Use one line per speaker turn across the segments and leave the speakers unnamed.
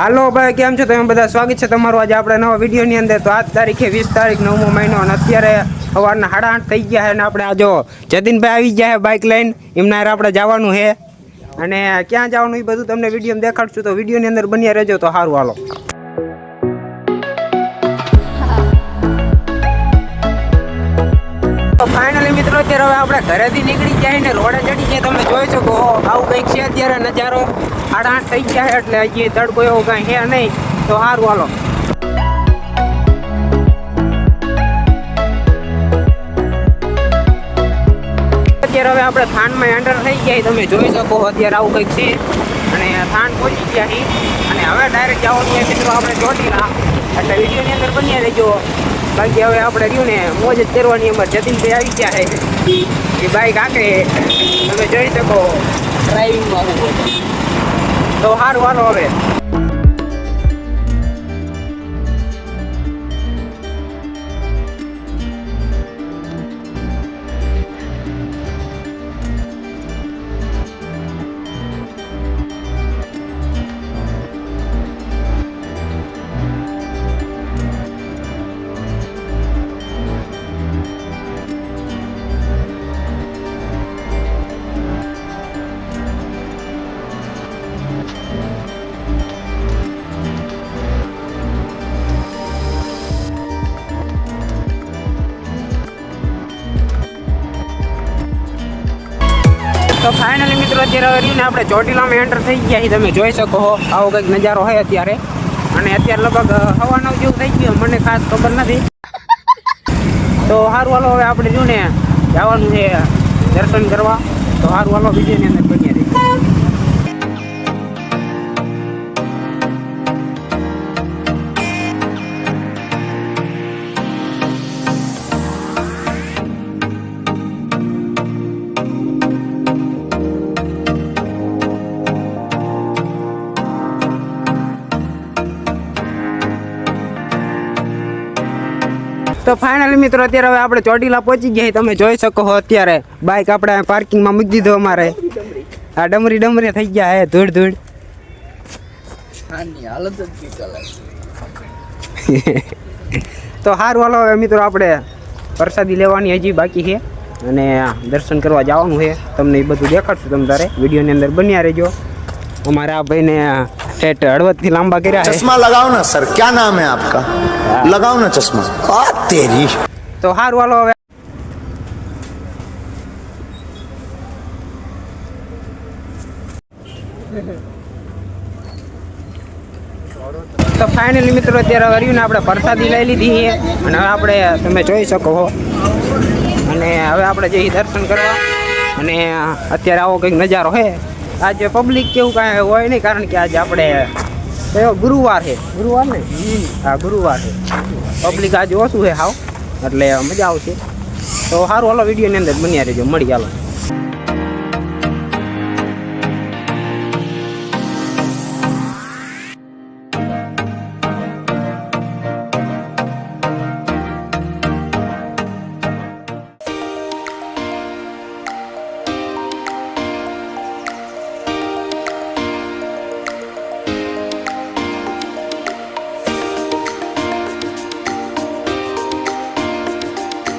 હાલો ભાઈ, કેમ છો? તમે બધા સ્વાગત છે તમારું આજે આપણે નવા વિડીયોની અંદર. તો આજ તારીખે વીસ તારીખ, નવમો મહિનો અને અત્યારે સવારના સાડા આઠ થઈ ગયા છે અને આપણે આ જો જતીનભાઈ આવી ગયા છે બાઇક લઈને. એમના આપણે જવાનું છે. અને ક્યાં જવાનું એ બધું તમને વીડિયો દેખાડશું. તો વિડીયોની અંદર બન્યા રહેજો, તો સારું હાલો. ફાઇનલી મિત્રો, અત્યારે હવે આપણે ઘરેથી નીકળી જાય ને રોડે ચડી જાય તમે જોઈ શકો આવું કંઈક છે અત્યારે, નજારો આઠ આઠ થઈ જાય એટલે હજી તડકો એવો કાંઈ છે નહીં. તો સારું, હાલો. અત્યારે હવે આપણે થાનમાં એન્ટર થઈ ગયા તમે જોઈ શકો અત્યારે આવું કંઈક છે. અને થાન પહોંચી ગયા અને હવે ડાયરેક્ટ જવાનું છે મિત્રો, આપણે ચોટીલા. રહેજો બાકી હવે આપણે રહ્યું ને, મોજ જ કરવાની અમારે જતીનભાઈ આવી ગયા છે. એ બાઈક આકે તમે જોઈ શકો ડ્રાઇવિંગમાં તો સારું હાલો હવે. તો ફાઇનલી મિત્રો અત્યારે હવે રહ્યું ને આપણે ચોટીલામાં એન્ટર થઈ ગયા તમે જોઈ શકો હો, આવો કંઈક નજારો હોય અત્યારે. અને અત્યારે લગભગ હવા નવ જેવું થઈ ગયું. મને ખાસ ખબર નથી. તો સારું હાલો, હવે આપણે જો ને જવાનું છે દર્શન કરવા. તો સારું હાલો બીજી અંદર બન્યા. तो फाइनल मित्रों अत्य आप चोटीला पोची गए ते जो सको बाइक अपने पार्किंग में मूक दी थो
अरे आ डमरी डमरी थी
गया है धूड़ धूड़ तो हार वालो मित्रों अपने प्रसादी लेवा बाकी है अने दर्शन करवा जावा है तमने बधु देखाड़स तम तारे वीडियो अंदर बनिया रहो अमार भाई ने ठेठ हड़वत लांबा कर
चश्मा लगाओ ना सर क्या नाम है आपका लगाओ ना चश्मा તેરી
તો સારું હાલો હવે તો ફાઇનલી મિત્રો, અત્યારે હરિયુને આપણે પ્રસાદી લઈ લીધી છે. અને હવે આપણે તમે જોઈ શકો છો અને હવે આપણે જઈએ દર્શન કરવા. અને અત્યારે આવો કંઈક નજારો છે. આજે પબ્લિક કેવું કાંઈ હોય નહીં, કારણ કે આજે આપણે કયો ગુરુવાર છે. ગુરુવાર ને? હા ગુરુવાર છે. પબ્લિક આજે ઓછું છે હાવ એટલે મજા આવશે. તો સારું હાલો વિડીયોની અંદર બન્યા રહેજો. મળી હાલો.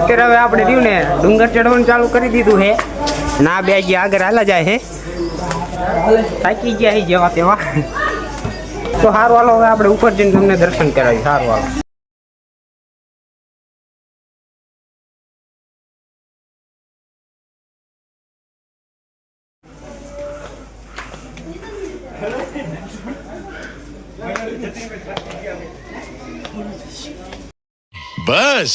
અત્યારે હવે આપણે રહ્યું ને, ડુંગર ચડવાનું ચાલુ કરી દીધું છે. ના, બે ગયા આગળ હાલા જાય હે થાકી ગયા છે જેવા તેવા. તો સારું હાલો, હવે આપણે ઉપર જઈને તમને દર્શન કરાવી સારું હાલો.
बस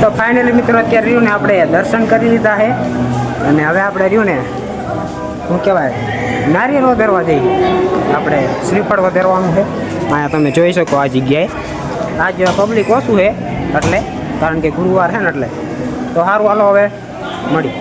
તો ફાઇનલી મિત્રો, અત્યારે રહ્યું ને આપણે દર્શન કરી લીધા છે. અને હવે આપણે રહ્યું ને શું કહેવાય, નારિયેળ વધારવા જઈએ. આપણે શ્રીફળ વધારવાનું છે. અહીંયા તમે જોઈ શકો આ જગ્યાએ. આજ પબ્લિક ઓછું છે, એટલે કારણ કે ગુરુવાર છે ને એટલે. તો સારું, હાલો હવે, મળી.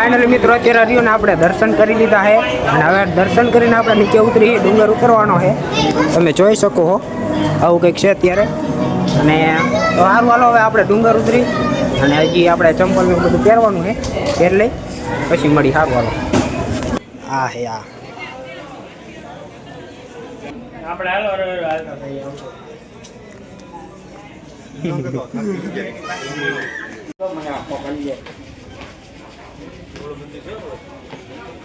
ફાઇનલી મિત્રો અત્યારે રહ્યું ને આપણે દર્શન કરી લીધા છે અને હવે દર્શન કરીને આપણે નીચે ઉતરી ડુંગર ઉતરવાનો છે. તમે જોઈ શકો હો આવું કંઈક છે અત્યારે. અને સારું હાલો હવે આપણે ડુંગર ઉતરી અને હજી આપણે ચંપલ ને બધું પહેરવાનું છે પહેર લઈ પછી મળી સારું હાલો. આ હે આ.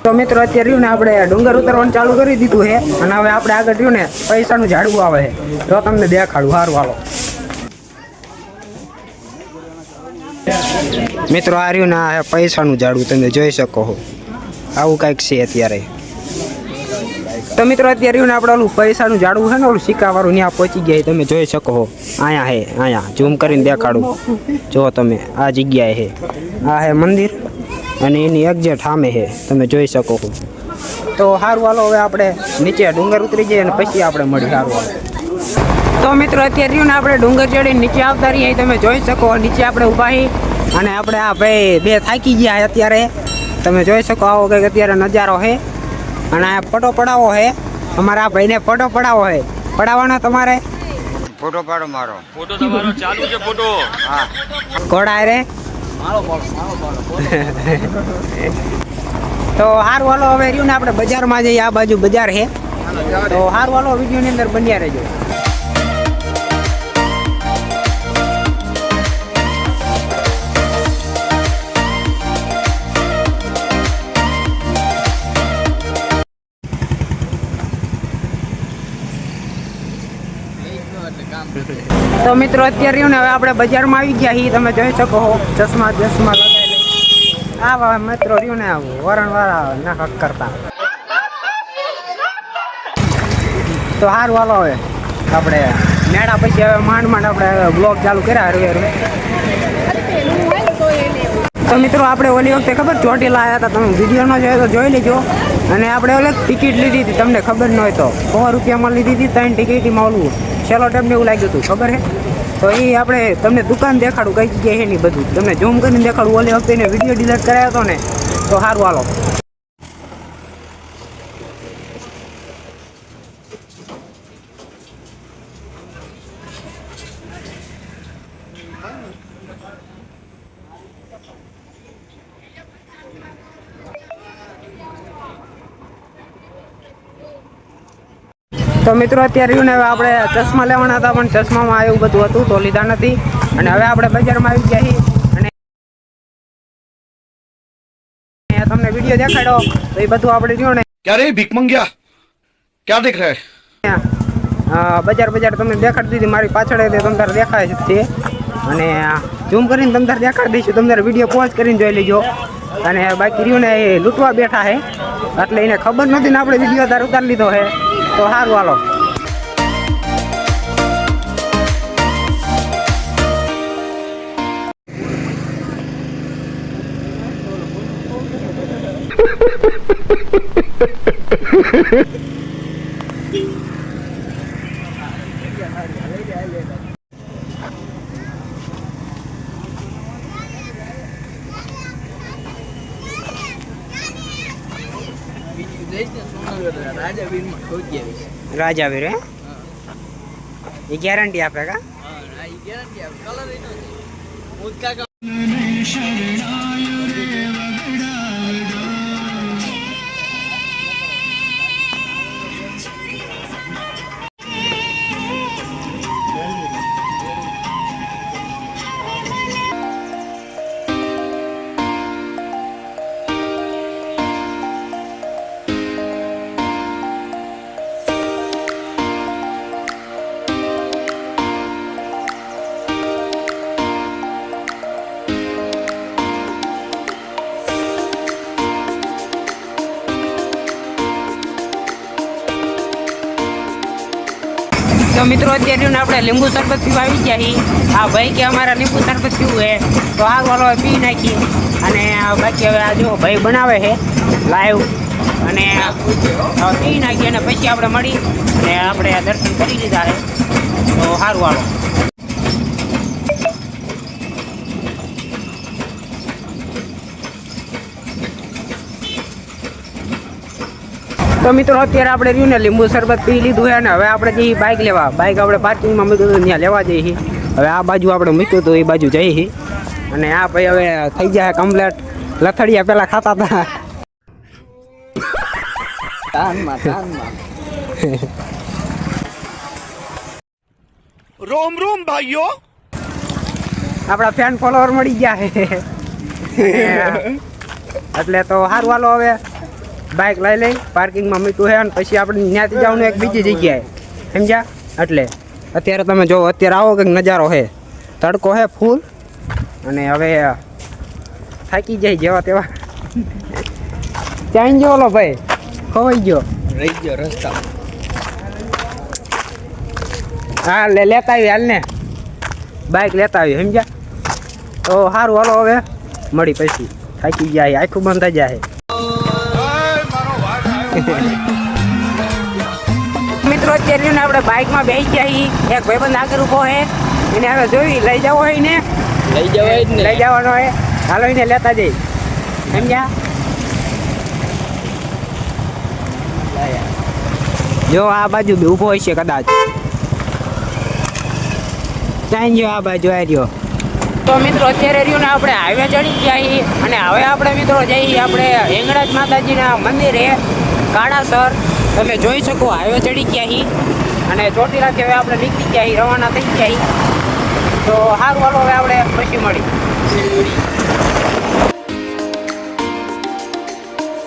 તો મિત્રો, અત્યારે રહ્યું ને આપણે ડુંગર ઉતરવાનું ચાલુ કરી દીધું છે અને હવે આપણે આગળ રહ્યું ને પૈસાનું ઝાડવું આવે છે. તો તમને દેખાડું સારું હાલો. મિત્રો, આ રહ્યું ને આ પૈસાનું ઝાડવું, તમે જોઈ શકો છો. આવું કાંઈક છે અત્યારે. તો મિત્રો, અત્યારે રહ્યું ને આપણે ઓલું પૈસાનું ઝાડવું છે ને ઓલું સિક્કાવાળું ત્યાં પહોંચી ગયા તમે જોઈ શકો છો. અહીંયા હે અહીંયા. ઝૂમ કરીને દેખાડું. જો તમે, આ જગ્યાએ છે. આ હે મંદિર. અને એની એક્ઝેટ સામે છે. તમે જોઈ શકો છો. તો સારું હાલો હવે આપણે નીચે ડુંગર ઉતરી જઈએ અને પછી આપણે મળી સારું હાલો તો મિત્રો અત્યારે રહ્યું ને આપણે ડુંગર ચડીને નીચે આવતા રહીએ. તમે જોઈ શકો નીચે આપણે ઊભા છીએ અને આપણે આ ભાઈ બે થાકી ગયા અત્યારે. તમે જોઈ શકો આવો કંઈક અત્યારે નજારો છે અને આ ફોટો પડાવો છે અમારા આ ભાઈને ફોટો પડાવો છે પડાવવાનો તમારે?
ફોટો પાડો મારો.
ફોટો તમારો ચાલુ છે ફોટો.
ઘોડા રે તો હારું હાલો હવે રહ્યું ને આપણે બજારમાં જઈએ. આ બાજુ બજાર છે. તો હારું હાલો વિડીયોની અંદર બન્યા રહેજો. તો મિત્રો, અત્યારે ને, હવે આપણે બજારમાં આવી ગયા છીએ. તમે જોઈ શકો હો, ચશ્મા ચશ્મા લગાવી આવા મિત્રો રહ્યું ને વરણ વરણવાળા ના હક કરતા. તો સારું હાલો હવે. આપણે મેળા પછી હવે માંડ માંડ આપણે બ્લોગ ચાલુ કર્યા, હરવે હરવે. તો મિત્રો, આપણે ઓલી વખતે ખબર ચોટીલા આવ્યા હતા, તમે વીડિયો ન જોયો તો જોઈ લેજો. અને આપણે ઓલે ટિકિટ લીધી હતી, તમને ખબર ન હોય તો. સો રૂપિયામાં લીધી હતી, ત્રણ ટિકિટમાં ઓલું છેલ્લો ટાઈમ એવું લાગ્યું હતું, ખબર હે? તો એ આપણે તમને દુકાન દેખાડું કઈ જગ્યાએ એની બધું. તમને ઝૂમ કરીને દેખાડું, ઓલે વખતે વીડિયો ડિલીટ કરાયો હતો ને, તો સારું હાલો. તો મિત્રો અત્યારે ને હવે આપણે ચશ્મા લેવાના હતા પણ ચશ્મામાં એવું બધું હતું તો લીધા નથી. અને હવે આપણે બજારમાં આવી ગયા છીએ. અને તમને વીડિયો દેખાડો તો એ બધું આપણે જોયું ને.
ભીખ મંગ્યા?
ક્યાં બજાર બજાર તમને દેખાડી દીધી. મારી પાછળ તમે દેખાય છે. અને ઝૂમ કરીને તમે દેખાડી દઈશું. તમે વીડિયો પોઝ કરીને જોઈ લેજો. અને બાકી રહ્યું ને એ લૂંટવા બેઠા હે એટલે એને ખબર નથી ને આપણે વીડિયો તાર ઉતારી લીધો છે. તો સારું હાલો રાજાવીર હે? એ ગેરંટી આપે કા? મિત્રો, અત્યારે આપણે લીંબુ શરબત પીવા આવી ગયા છીએ. આ ભાઈ કે અમારા લીંબુ શરબત પીવું છે તો આ વાળો પી નાખી અને બાકી હવે આ જો ભાઈ બનાવે છે લાઈવ. અને પી નાખીએ અને પછી આપણે મળી અને આપણે દર્શન કરી લીધા છે. તો સારું વાળો તો મિત્રો અત્યારે આપણે રહ્યું ને લીંબુ શરબત પી લીધું છે ને હવે આપણે જે બાઇક લેવા બાઇક આપણે પાર્કિંગમાં મૂક્યું હતું ત્યાં લેવા જઈએ હવે આ બાજુ આપણે મૂક્યું હતું એ બાજુ જઈએ અને આ ભાઈ હવે થઈ જાય કમ્પ્લેટ લથડિયા પહેલાં ખાતા હતા.
રોમ રોમ ભાઈઓ.
આપણા ફેન ફોલોવર મળી ગયા એટલે તો સારું હાલો હવે. બાઇક લઈ લઈ પાર્કિંગમાં મૂક્યું છે અને પછી આપણે ત્યાંથી જવાનું એક બીજી જગ્યાએ. સમજ્યા? એટલે અત્યારે તમે જો અત્યારે આવો કંઈક નજારો છે. તડકો છે ફૂલ અને હવે થાકી જાય જેવા તેવા. ત્યાં ગયો ઓલો ભાઈ. ખવાઈ ગયો.
રહી ગયો રસ્તા.
હા લે લેતા આવી હાલ ને. બાઇક લેતા આવી સમજ્યા? તો સારું હાલો હવે. મળી પછી. થાકી જાય આખું બંધ થઈ જાય. મિત્રો અત્યારે આપણે બાઇકમાં બેસી ગયા એક ભાઈબંધ આગળ ઊભો છે. એને હવે જોઈ લઈ જવો હોય ને
લઈ જવાય
લઈ જવાનો હોય. હાલો એને લેતા જઈ. સમજ્યા? જો આ બાજુ બી ઊભો હોય છે કદાચ. ત્યાં જો આ બાજુ આ રહ્યો? તો મિત્રો અત્યારે રહ્યું ને આપણે હાઈવે ચડી ગયા અને હવે આપણે મિત્રો જઈએ આપણે હેંગળાજ માતાજીના મંદિરે. કાળાસર તમે જોઈ શકો, હાઈવે ચડી ગયા હી. અને ચોટીલાથી હવે આપણે નીકળી ગયા હી, રવાના થઈ ગયા હી. તો સારું, હાલો, હવે આપણે પછી મળી